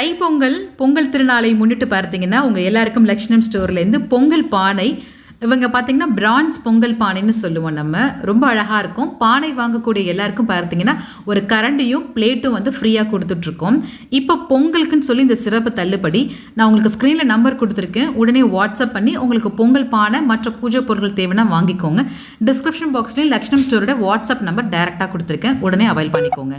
தைப்பொங்கல் பொங்கல் திருநாளை முன்னிட்டு பார்த்தீங்கன்னா உங்கள் எல்லாருக்கும் லக்ஷ்மம் ஸ்டோர்லேருந்து பொங்கல் பானை இவங்க பார்த்தீங்கன்னா பிரான்ஸ் பொங்கல் பானைன்னு சொல்லுவோம் நம்ம. ரொம்ப அழகாக இருக்கும். பானை வாங்கக்கூடிய எல்லாருக்கும் பார்த்தீங்கன்னா ஒரு கரண்டியும் பிளேட்டும் வந்து ஃப்ரீயாக கொடுத்துட்ருக்கோம். இப்போ பொங்கலுக்குன்னு சொல்லி இந்த சிறப்பு தள்ளுபடி நான் உங்களுக்கு ஸ்க்ரீனில் நம்பர் கொடுத்துருக்கேன். உடனே வாட்ஸ்அப் பண்ணி உங்களுக்கு பொங்கல் பானை மற்ற பூஜை பொருட்கள் தேவைன்னா வாங்கிக்கோங்க. டிஸ்கிரிப்ஷன் பாக்ஸ்லேயும் லக்ஷ்மம் ஸ்டோரோட வாட்ஸ்அப் நம்பர் டேரெக்டாக கொடுத்துருக்கேன். உடனே அவைல் பண்ணிக்கோங்க.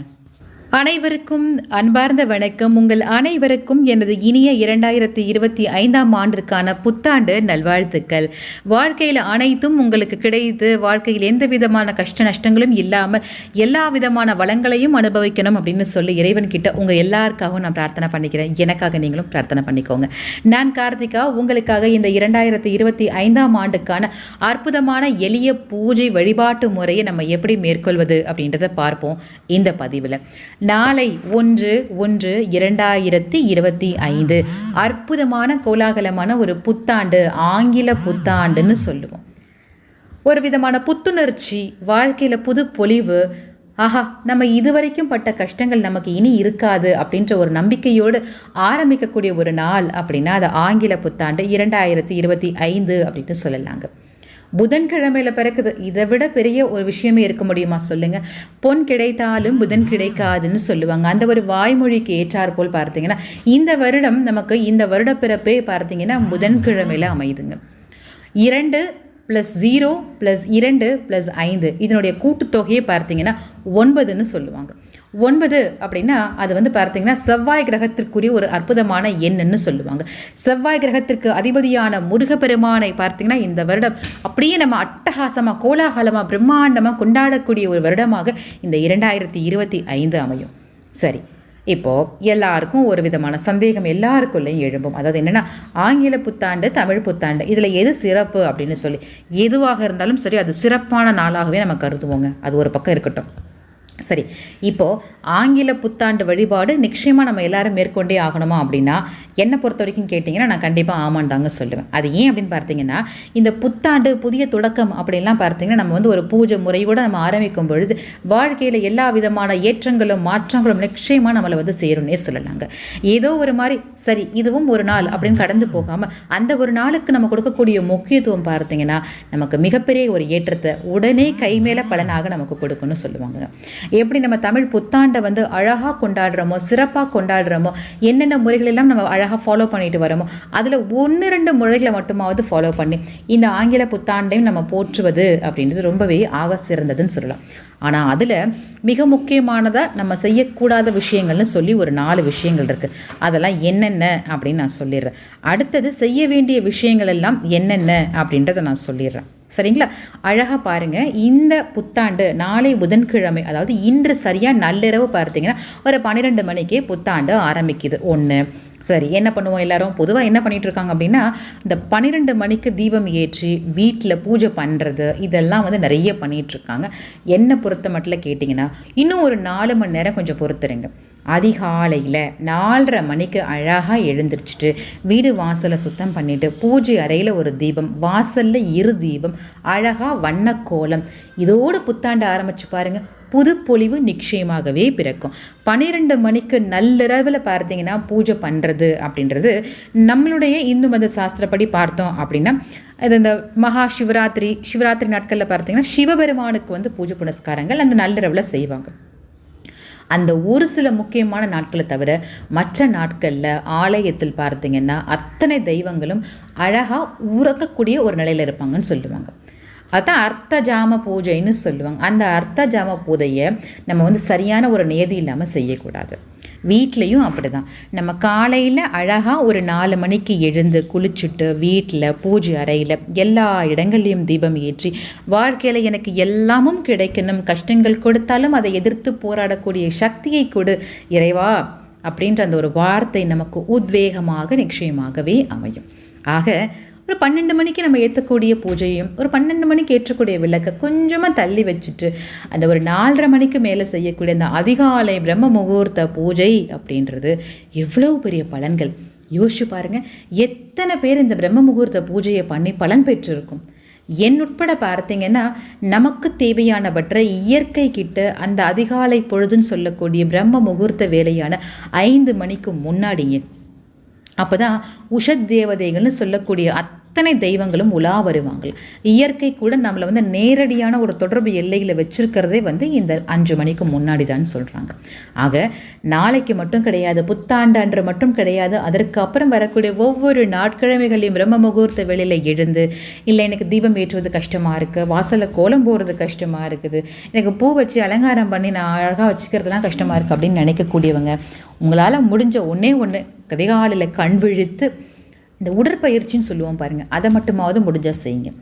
அனைவருக்கும் அன்பார்ந்த வணக்கம். உங்கள் அனைவருக்கும் எனது இனிய இரண்டாயிரத்தி இருபத்தி ஐந்தாம் ஆண்டிற்கான புத்தாண்டு நல்வாழ்த்துக்கள். வாழ்க்கையில் அனைத்தும் உங்களுக்கு கிடைத்து வாழ்க்கையில் எந்த விதமான கஷ்ட நஷ்டங்களும் இல்லாமல் எல்லா விதமான வளங்களையும் அனுபவிக்கணும் அப்படின்னு சொல்லி இறைவன் கிட்ட உங்கள் எல்லாருக்காகவும் நான் பிரார்த்தனை பண்ணிக்கிறேன். எனக்காக நீங்களும் பிரார்த்தனை பண்ணிக்கோங்க. நான் கார்த்திகா உங்களுக்காக இந்த இரண்டாயிரத்தி இருபத்தி ஐந்தாம் ஆண்டுக்கான அற்புதமான எளிய பூஜை வழிபாட்டு முறையை நம்ம எப்படி மேற்கொள்வது அப்படின்றத பார்ப்போம். இந்த பதிவில். நாளை ஒன்று ஒன்று இரண்டாயிரத்தி இருபத்தி ஐந்து. அற்புதமான கோலாகலமான ஒரு புத்தாண்டு ஆங்கில புத்தாண்டுன்னு சொல்லுவோம். ஒரு விதமான புத்துணர்ச்சி வாழ்க்கையில் புது பொலிவு ஆஹா நம்ம இதுவரைக்கும் பட்ட கஷ்டங்கள் நமக்கு இனி இருக்காது அப்படின்ற ஒரு நம்பிக்கையோடு ஆரம்பிக்கக்கூடிய ஒரு நாள் அப்படின்னா அது ஆங்கில புத்தாண்டு இரண்டாயிரத்தி இருபத்தி ஐந்து அப்படின்னு சொல்லலாங்க. புதன்கிழமையில் பிறக்குது. இதை விட பெரிய ஒரு விஷயமே இருக்க முடியுமா? சொல்லுங்கள் பொன் கிடைத்தாலும் புதன் கிடைக்காதுன்னு சொல்லுவாங்க. அந்த ஒரு வாய்மொழிக்கு ஏற்றார் போல் பார்த்தீங்கன்னா இந்த வருடம் நமக்கு இந்த வருட பிறப்பே பார்த்தீங்கன்னா புதன்கிழமையில் அமையுதுங்க. இரண்டு ப்ளஸ் ஜீரோ ப்ளஸ் இரண்டு ப்ளஸ் ஐந்து. இதனுடைய கூட்டுத்தொகையை பார்த்தீங்கன்னா ஒன்பதுன்னு சொல்லுவாங்க. ஒன்பது அப்படின்னா அது வந்து பார்த்தீங்கன்னா செவ்வாய் கிரகத்திற்குரிய ஒரு அற்புதமான எண்ணுன்னு சொல்லுவாங்க. செவ்வாய் கிரகத்திற்கு அதிபதியான முருகப்பெருமானை பார்த்தீங்கன்னா இந்த வருடம் அப்படியே நம்ம அட்டகாசமாக கோலாகலமாக பிரம்மாண்டமாக கொண்டாடக்கூடிய ஒரு வருடமாக இந்த இரண்டாயிரத்தி இருபத்தி ஐந்து அமையும். சரி. இப்போது எல்லாருக்கும் ஒரு விதமான சந்தேகம் எல்லாருக்குள்ளேயும் எழும்பும். அதாவது என்னென்னா ஆங்கில புத்தாண்டு தமிழ் புத்தாண்டு இதில் எது சிறப்பு அப்படின்னு சொல்லி எதுவாக இருந்தாலும் சரி அது சிறப்பான நாளாகவே நம்ம கருதுவோங்க. அது ஒரு பக்கம் இருக்கட்டும். சரி இப்போது ஆங்கில புத்தாண்டு வழிபாடு நிச்சயமாக நம்ம எல்லாரும் மேற்கொண்டே ஆகணுமா அப்படின்னா என்னை பொறுத்த வரைக்கும் கேட்டிங்கன்னா நான் கண்டிப்பாக ஆமான் தாங்க சொல்லுவேன். அது ஏன் அப்படின்னு பார்த்தீங்கன்னா இந்த புத்தாண்டு புதிய தொடக்கம் அப்படின்லாம் பார்த்தீங்கன்னா நம்ம வந்து ஒரு பூஜை முறையோடு நம்ம ஆரம்பிக்கும் பொழுது வாழ்க்கையில் எல்லா விதமான ஏற்றங்களும் மாற்றங்களும் நிச்சயமாக நம்மளை வந்து சேரும்னே சொல்லலாங்க. ஏதோ ஒரு மாதிரி சரி இதுவும் ஒரு நாள் அப்படின்னு கடந்து போகாமல் அந்த ஒரு நாளுக்கு நம்ம கொடுக்கக்கூடிய முக்கியத்துவம் பார்த்தீங்கன்னா நமக்கு மிகப்பெரிய ஒரு ஏற்றத்தை உடனே கை மேலே பலனாக நமக்கு கொடுக்கணும்னு சொல்லுவாங்க. எப்படி நம்ம தமிழ் புத்தாண்டை வந்து அழகாக கொண்டாடுறோமோ சிறப்பாக கொண்டாடுறோமோ என்னென்ன முறைகளெல்லாம் நம்ம அழகாக ஃபாலோ பண்ணிட்டு வரோமோ அதில் ஒன்று ரெண்டு முறைகளை மட்டுமாவது ஃபாலோ பண்ணி இந்த ஆங்கில புத்தாண்டையும் நம்ம போற்றுவது அப்படின்றது ரொம்பவே ஆக சிறந்ததுன்னு சொல்லலாம். ஆனால் அதில் மிக முக்கியமானதாக நம்ம செய்யக்கூடாத விஷயங்கள்னு சொல்லி ஒரு நாலு விஷயங்கள் இருக்குது அதெல்லாம் என்னென்ன அப்படின்னு நான் சொல்லிடுறேன். அடுத்தது செய்ய வேண்டிய விஷயங்கள் எல்லாம் என்னென்ன அப்படின்றத நான் சொல்லிடுறேன். சரிங்களா? அழகாக பாருங்கள் இந்த புத்தாண்டு நாளை புதன்கிழமை அதாவது இன்று சரியாக நள்ளிரவு பார்த்தீங்கன்னா ஒரு பன்னிரெண்டு மணிக்கே புத்தாண்டு ஆரம்பிக்குது. ஒன்று சரி என்ன பண்ணுவோம் எல்லாரும்? பொதுவாக என்ன பண்ணிகிட்ருக்காங்க இருக்காங்க அப்படின்னா இந்த பன்னிரெண்டு மணிக்கு தீபம் ஏற்றி வீட்டில் பூஜை பண்ணுறது இதெல்லாம் வந்து நிறைய பண்ணிகிட்ருக்காங்க இருக்காங்க. என்னை பொறுத்த மட்டும் கேட்டிங்கன்னா இன்னும் ஒரு நாலு மணி நேரம் கொஞ்சம் பொறுத்துருங்க. அதிகாலையில் நாலரை மணிக்கு அழகாக எழுந்திரிச்சிட்டு வீடு வாசலை சுத்தம் பண்ணிவிட்டு பூஜை அறையில் ஒரு தீபம் வாசலில் இரு தீபம் அழகாக வண்ணக்கோலம். இதோடு புத்தாண்டு ஆரம்பித்து பாருங்கள் புது பொலிவு நிச்சயமாகவே பிறக்கும். பன்னிரெண்டு மணிக்கு நள்ளிரவில் பார்த்தீங்கன்னா பூஜை பண்ணுறது அப்படின்றது நம்மளுடைய இந்து மத சாஸ்திரப்படி பார்த்தோம் அப்படின்னா இது இந்த மகா சிவராத்திரி சிவராத்திரி நாட்களில் பார்த்தீங்கன்னா சிவபெருமானுக்கு வந்து பூஜை புனஸ்காரங்கள் அந்த நள்ளிரவில் செய்வாங்க. அந்த ஒரு சில முக்கியமான நாட்களை தவிர மற்ற நாட்களில் ஆலயத்தில் பார்த்தீங்கன்னா அத்தனை தெய்வங்களும் அழகாக உறக்கக்கூடிய ஒரு நிலையில் இருப்பாங்கன்னு சொல்லுவாங்க. அதுதான் அர்த்த ஜாம பூஜைன்னு சொல்லுவாங்க. அந்த அர்த்த ஜாம பூஜையை நம்ம வந்து சரியான ஒரு நியதி இல்லாமல் செய்யக்கூடாது. வீட்லேயும் அப்படி தான் நம்ம காலையில் அழகாக ஒரு நாலு மணிக்கு எழுந்து குளிச்சுட்டு வீட்டில் பூஜை அறையில் எல்லா இடங்கள்லையும் தீபம் ஏற்றி வாழ்க்கையில் எனக்கு எல்லாமும் கிடைக்கணும். கஷ்டங்கள் கொடுத்தாலும் அதை எதிர்த்து போராடக்கூடிய சக்தியை கொடு. இறைவா அப்படின்ற அந்த ஒரு வார்த்தை நமக்கு உத்வேகமாக நிச்சயமாகவே அமையும். ஆக ஒரு பன்னெண்டு மணிக்கு நம்ம ஏற்றக்கூடிய பூஜையும் ஒரு பன்னெண்டு மணிக்கு ஏற்றக்கூடிய விளக்கை கொஞ்சமாக தள்ளி வச்சுட்டு அந்த ஒரு நாலரை மணிக்கு மேலே செய்யக்கூடிய அந்த அதிகாலை பிரம்ம முகூர்த்த பூஜை அப்படின்றது எவ்வளோ பெரிய பலன்கள். யோசிச்சு பாருங்கள் எத்தனை பேர் இந்த பிரம்ம முகூர்த்த பூஜையை பண்ணி பலன் பெற்றிருக்கும்? என் உட்பட பார்த்தீங்கன்னா நமக்கு தேவையானவற்றை இயற்கை கிட்ட அந்த அதிகாலை பொழுதுன்னு சொல்லக்கூடிய பிரம்ம முகூர்த்த வேலையான ஐந்து மணிக்கு முன்னாடிங்க அப்போ தான் உஷத் தேவதைகள்னு சொல்லக்கூடிய அத் அத்தனை தெய்வங்களும் உலா வருவாங்களாம் இயற்கை கூட நம்மளை வந்து நேரடியான ஒரு தொடர்பு எல்லையில் வச்சிருக்கிறதே வந்து இந்த அஞ்சு மணிக்கு முன்னாடி தான் சொல்கிறாங்க ஆக நாளைக்கு மட்டும் கிடையாது புத்தாண்டு அன்று மட்டும் கிடையாது அதற்கு அப்புறம் வரக்கூடிய ஒவ்வொரு நாட்கிழமைகளையும் பிரம்ம முகூர்த்த வேளையில் எழுந்து இல்லை எனக்கு தீபம் ஏற்றுவது கஷ்டமாக இருக்குது வாசலில் கோலம் போடுறது கஷ்டமாக இருக்குது எனக்கு பூ வச்சு அலங்காரம் பண்ணி நான் அழகாக வச்சுக்கிறதுலாம் கஷ்டமாக இருக்குது அப்படின்னு நினைக்கக்கூடியவங்க உங்களால் முடிஞ்ச ஒன்றே ஒன்று கதிகாலில் கண் விழித்து இந்த உடற்பயிற்சின்னு சொல்லுவோம் பாருங்கள் அதை மட்டுமாவது முடிஞ்சால் செய்யுங்க.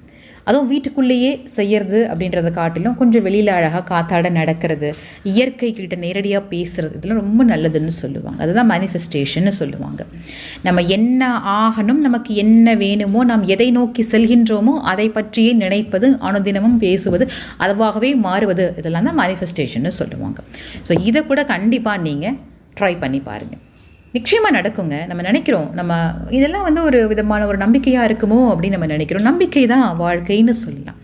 அதுவும் வீட்டுக்குள்ளேயே செய்யறது அப்படின்றத காட்டிலும் கொஞ்சம் வெளியில் அழகாக காத்தாட நடக்கிறது இயற்கை கிட்ட நேரடியாக பேசுறது இதெல்லாம் ரொம்ப நல்லதுன்னு சொல்லுவாங்க. அதுதான் மேனிஃபெஸ்டேஷன்னு சொல்லுவாங்க. நம்ம என்ன ஆகணும் நமக்கு என்ன வேணுமோ நாம் எதை நோக்கி செல்கின்றோமோ அதை பற்றியே நினைப்பது அனுதினமும் பேசுவது அதுவாகவே மாறுவது இதெல்லாம் தான் மேனிஃபெஸ்டேஷன்னு சொல்லுவாங்க. ஸோ இதை கூட கண்டிப்பாக நீங்கள் ட்ரை பண்ணி பாருங்கள் நிச்சயமாக நடக்குங்க. நம்ம நினைக்கிறோம். நம்ம இதெல்லாம் வந்து ஒரு விதமான ஒரு நம்பிக்கையாக இருக்குமோ அப்படின்னு நம்ம நினைக்கிறோம். நம்பிக்கை தான் வாழ்க்கைன்னு சொல்லலாம்.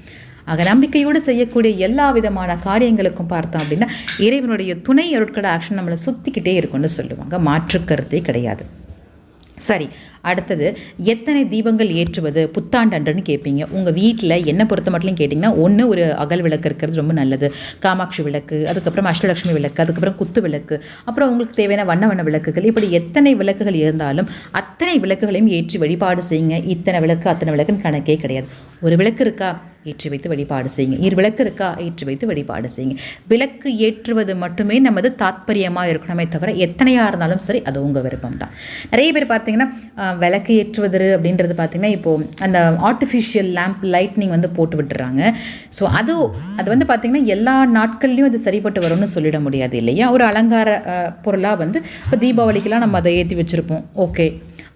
ஆக நம்பிக்கையோடு செய்யக்கூடிய எல்லா விதமான காரியங்களுக்கும் பார்த்தோம் அப்படின்னா இறைவனுடைய துணை அருட்கட ஆக்ஷன் நம்மளை சுற்றிக்கிட்டே இருக்கும்னு சொல்லுவாங்க. மாற்று கருத்தே கிடையாது. சரி அடுத்தது எத்தனை தீபங்கள் ஏற்றுவது புத்தாண்டு அன்றுன்னு கேட்பீங்க. உங்கள் வீட்டில் என்ன பொறுத்த மட்டும் கேட்டிங்கன்னா ஒன்று ஒரு அகல் விளக்கு இருக்கிறது ரொம்ப நல்லது. காமாட்சி விளக்கு அதுக்கப்புறம் அஷ்டலட்சுமி விளக்கு அதுக்கப்புறம் குத்து விளக்கு அப்புறம் உங்களுக்கு தேவையான வண்ண வண்ண விளக்குகள். இப்படி எத்தனை விளக்குகள் இருந்தாலும் அத்தனை விளக்குகளையும் ஏற்றி வழிபாடு செய்யுங்க. இத்தனை விளக்கு அத்தனை விளக்குன்னு கணக்கே கிடையாது. ஒரு விளக்கு இருக்கா? ஏற்றி வைத்து வழிபாடு செய்யுங்க. இரு விளக்கு இருக்கா? ஏற்றி வைத்து வழிபாடு செய்யுங்க. விளக்கு ஏற்றுவது மட்டுமே நமது தாத்பரியமாக இருக்கணுமே தவிர எத்தனையாக இருந்தாலும் சரி அது உங்கள் விருப்பம் தான் நிறைய பேர் பார்த்தீங்கன்னா விளக்கு ஏற்றுவது அப்படின்றது பார்த்தீங்கன்னா இப்போது அந்த ஆர்டிஃபிஷியல் லேம்ப் லைட்னிங் வந்து போட்டு விட்டுறாங்க. ஸோ அது அது வந்து பார்த்தீங்கன்னா எல்லா நாட்கள்லையும் அது சரிப்பட்டு வரும்னு சொல்லிட முடியாது இல்லையா? ஒரு அலங்கார பொருளாக வந்து இப்போ தீபாவளிக்கெல்லாம் நம்ம அதை ஏற்றி வச்சுருப்போம். ஓகே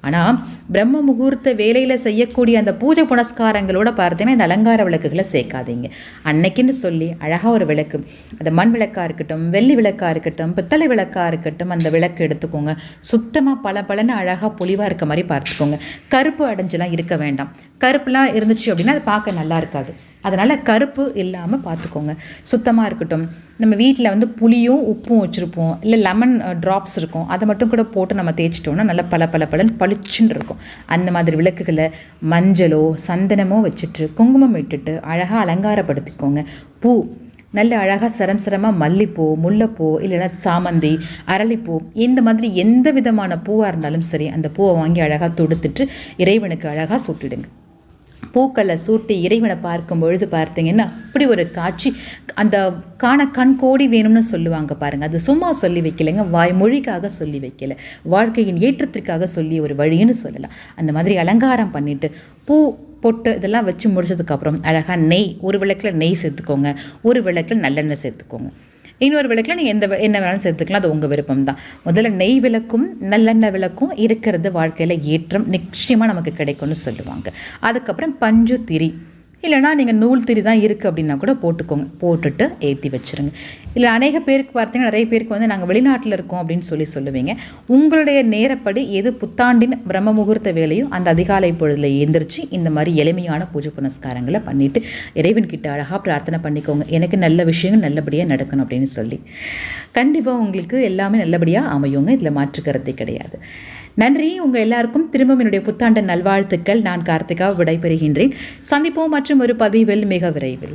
ஆனால் பிரம்ம முகூர்த்த வேலையில் செய்யக்கூடிய அந்த பூஜை புனஸ்காரங்களோட பார்த்தீங்கன்னா இந்த அலங்கார விளக்குகளை சேர்க்காதீங்க. அன்னைக்குன்னு சொல்லி அழகாக ஒரு விளக்கு. அது மண் விளக்காக இருக்கட்டும் வெள்ளி விளக்காக இருக்கட்டும் பித்தளை விளக்காக இருக்கட்டும் அந்த விளக்கு எடுத்துக்கோங்க. சுத்தமாக பல பலன்னு அழகாக பொலிவாக இருக்க மாதிரி பார்த்துக்கோங்க. கருப்பு அடைஞ்செல்லாம் இருக்க வேண்டாம். கருப்புலாம் இருந்துச்சு அப்படின்னா அது பார்க்க நல்லா இருக்காது. அதனால் கருப்பு இல்லாமல் பார்த்துக்கோங்க. சுத்தமாக இருக்கட்டும். நம்ம வீட்டில் வந்து புளியும் உப்பும் வச்சுருப்போம். இல்லை லெமன் ட்ராப்ஸ் இருக்கும். அதை மட்டும் கூட போட்டு நம்ம தேய்ச்சிட்டோம்னா நல்லா பல பல பலன் பளிச்சுன்னு இருக்கும். அந்த மாதிரி விளக்குகளை மஞ்சளோ சந்தனமோ வச்சுட்டு குங்குமம் இட்டுட்டு அழகாக அலங்காரப்படுத்திக்கோங்க. பூ நல்ல அழகாக சரம் சரமாக மல்லிப்பூ முல்லைப்பூ இல்லைன்னா சாமந்தி அரளிப்பூ இந்த மாதிரி எந்த விதமான பூவாக இருந்தாலும் சரி அந்த பூவை வாங்கி அழகாக தொடுத்துட்டு இறைவனுக்கு அழகாக சுட்டிடுங்க. பூக்களை சூட்டி இறைவனை பார்க்கும் பொழுது பார்த்தீங்கன்னா அப்படி ஒரு காட்சி அந்த காண கண் கோடி வேணும்னு சொல்லுவாங்க பாருங்கள் அது சும்மா சொல்லி வைக்கலைங்க வாய்மொழிக்காக சொல்லி வைக்கல. வாழ்க்கையின் ஏற்றத்திற்காக சொல்லி ஒரு வழின்னு சொல்லலாம். அந்த மாதிரி அலங்காரம் பண்ணிவிட்டு பூ பொட்டு இதெல்லாம் வச்சு முடிச்சதுக்கப்புறம் அழகாக நெய் ஒரு விளக்கில் நெய் சேர்த்துக்கோங்க. ஒரு விளக்கில் நல்லெண்ணெய் சேர்த்துக்கோங்க. இன்னொரு விளக்கில் நீங்கள் எந்த என்ன வேணாலும் சேர்த்துக்கலாம். அது உங்கள் விருப்பம் தான் முதல்ல நெய் விளக்கும் நல்லெண்ணெய் விளக்கும் இருக்கிறது வாழ்க்கையில் ஏற்றம் நிச்சயமாக நமக்கு கிடைக்கும்னு சொல்லுவாங்க. அதுக்கப்புறம் பஞ்சு திரி. இல்லைனா நீங்கள் நூல் திரி தான் இருக்குது அப்படின்னா கூட போட்டுக்கோங்க. போட்டுட்டு ஏற்றி வச்சுருங்க. இல்லை அநேக பேருக்கு பார்த்தீங்கன்னா நிறைய பேருக்கு வந்து நாங்கள் வெளிநாட்டில் இருக்கோம் அப்படின்னு சொல்லி சொல்லுவீங்க. உங்களுடைய நேரப்படி எது புத்தாண்டின் பிரம்ம முகூர்த்த வேலையோ அந்த அதிகாலை பொழுதில் எந்திரிச்சு இந்த மாதிரி எளிமையான பூஜை புனஸ்காரங்களை பண்ணிவிட்டு இறைவன் கிட்ட அழகாக பிரார்த்தனை பண்ணிக்கோங்க. எனக்கு நல்ல விஷயங்கள் நல்லபடியாக நடக்கணும் அப்படின்னு சொல்லி. கண்டிப்பாக உங்களுக்கு எல்லாமே நல்லபடியாக அமையுங்க. இதில் மாற்றுக்கருத்தே கிடையாது. நன்றி. உங்கள் எல்லாருக்கும் திரும்பவும் என்னுடைய புத்தாண்டு நல்வாழ்த்துக்கள். நான் கார்த்திகா விடைபெறுகின்றேன். சந்திப்போம் மற்றும் ஒரு பதிவில் மிக விரைவில்.